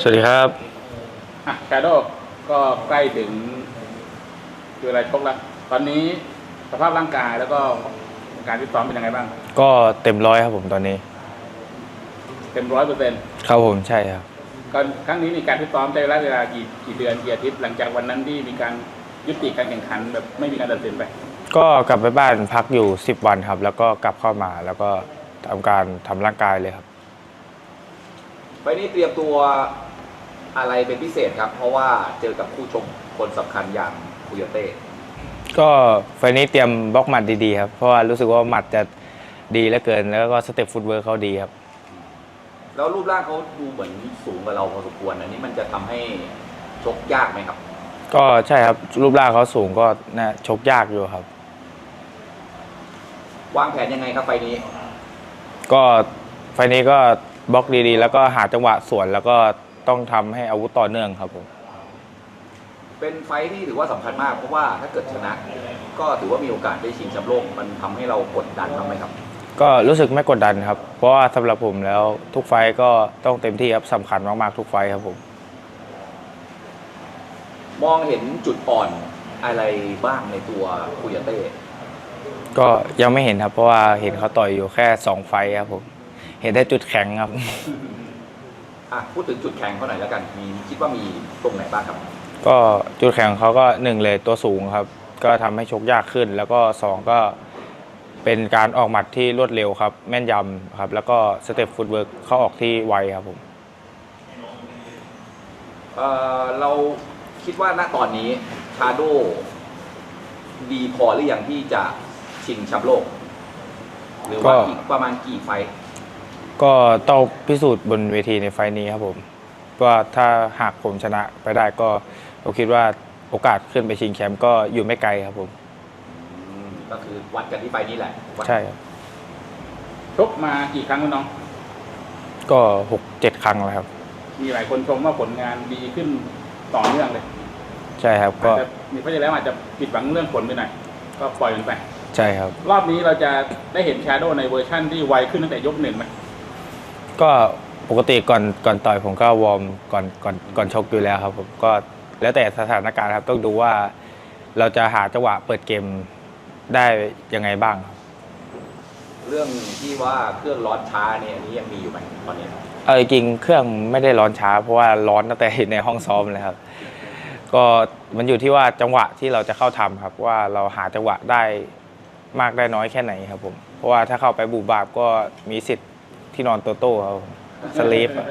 สวัสดีครับอะชาโดก็ใกล้ถึงคืออะไรชกแล้วตอนนี้สภาพร่างกายแล้วก็การฟิตซ้อมเป็นยังไงบ้าง ก็เต็มร้อยครับผมตอนนี้เต็มร้อยเปอร์เซ็นต์ครับผมใช่ครับก็ครั้งนี้มีการฟิตซ้อมใช้เวลาเวลากี่กี่เดือนกี่อาทิตย์หลังจากวันนั้นที่มีการยุติการแข่งขันแบบไม่มีการตัดสินไป ก็กลับไปบ้านพักอยู่10วันครับ แล้วก็กลับเข้ามาแล้วก็ทำการทำร่างกายเลยครับไฟล์นี้เตรียมตัว อะไรเป็นพิเศษครับ เพราะว่าเจอกับคู่ชกคนสำคัญอย่างคุยเต้ก็ไฟล์นี้เตรียมบล็อกหมัดดีๆครับ เพราะว่ารู้สึกว่าหมัดจะดีเหลือเกิน แล้วก็สเต็ปฟุตเวิร์กเขาดีครับ แล้วรูปร่างเขาดูเหมือนสูงกว่าเราพอสมควรอันนี้มันจะทำให้ชกยากไหมครับ ก็ใช่ครับรูปร่างเขาสูงก็น่าชกยากอยู่ครับ วางแผนยังไงครับไฟล์นี้ ก็ไฟล์นี้ก็บล็อกดีๆ แล้วก็หาจังหวะสวนแล้วก็ ต้องทำให้อาวุธต่อเนื่องครับผม เป็นไฟล์ที่ถือว่าสำคัญมากเพราะว่าถ้าเกิดชนะ ก็ถือว่ามีโอกาสได้ชิงแชมป์โลกมันทำให้เรากดดันบ้างไหมครับ ก็รู้สึกไม่กดดันครับ เพราะว่าสำหรับผมแล้วทุกไฟต์ก็ต้องเต็มที่ครับสำคัญมากๆทุกไฟต์ครับผม มองเห็นจุดอ่อนอะไรบ้างในตัวคุยเต้ก็ยังไม่เห็นครับ เพราะว่าเห็นเขาต่อยอยู่แค่สองไฟต์ครับผม เห็นได้จุดแข็งครับ อะพูดถึงจุดแข็งเขาหน่อยแล้วกัน มีคิดว่ามีตรงไหนบ้างครับ ก็จุดแข็งของเขาก็หนึ่งเลยตัวสูงครับ ก็ทำให้ชกยากขึ้น แล้วก็สองก็เป็นการออกหมัดที่รวดเร็วครับ แม่นยำครับ แล้วก็สเต็ปฟุตเวิร์กเขาออกที่ไวครับผม เอ่อเราคิดว่าณตอนนี้ชาโดดีพอหรือยังที่จะชิงแชมป์โลก หรือว่าก็ อีกประมาณกี่ไฟท์ ก็ต้องพิสูจน์บนเวทีในไฟล์นี้ครับผมว่าถ้าหากผมชนะไปได้ก็ผมคิดว่าโอกาสขึ้นไปชิงแชมป์ก็อยู่ไม่ไกลครับผม อืมก็คือวัดกันที่ไฟท์นี้แหละวัดใช่ครับชกมากี่ครั้งแล้วน้อง ก็หกเจ็ดครั้งแล้วครับ มีหลายคนชมว่าผลงานดีขึ้นต่อเนื่องเลยใช่ครับอาก็จจะมีเพราะฉะนั้นอาจจะผิดหวังเรื่องผลไปหน่อยก็ปล่อยมันไป ใช่ครับ รอบนี้เราจะได้เห็นชาโดในเวอร์ชั่นที่ไวขึ้นตั้งแต่ยกหนึ่งไหม ก็ปกติก่อนก่อนต่อยผมก็วอร์มก่อนก่อนก่อนชกอยู่แล้วครับผมก็แล้วแต่สถานการณ์ครับต้องดูว่าเราจะหาจังหวะเปิดเกมได้ยังไงบ้างครับเรื่องที่ว่าเครื่องร้อนช้าเนี่ยอันนี้ยังมีอยู่ไหมตอนนี้เออจริงๆเครื่องไม่ได้ร้อนช้า เพราะว่าร้อนตั้งแต่ในห้องซ้อมเลยครับ ก็มันอยู่ที่ว่าจังหวะที่เราจะเข้าทำครับ ว่าเราหาจังหวะได้มากได้น้อยแค่ไหนครับผมเพราะว่าถ้าเข้าไปบูบาบก็มีสิทธิ์ ที่นอนโตโต้เขาสลีปอะ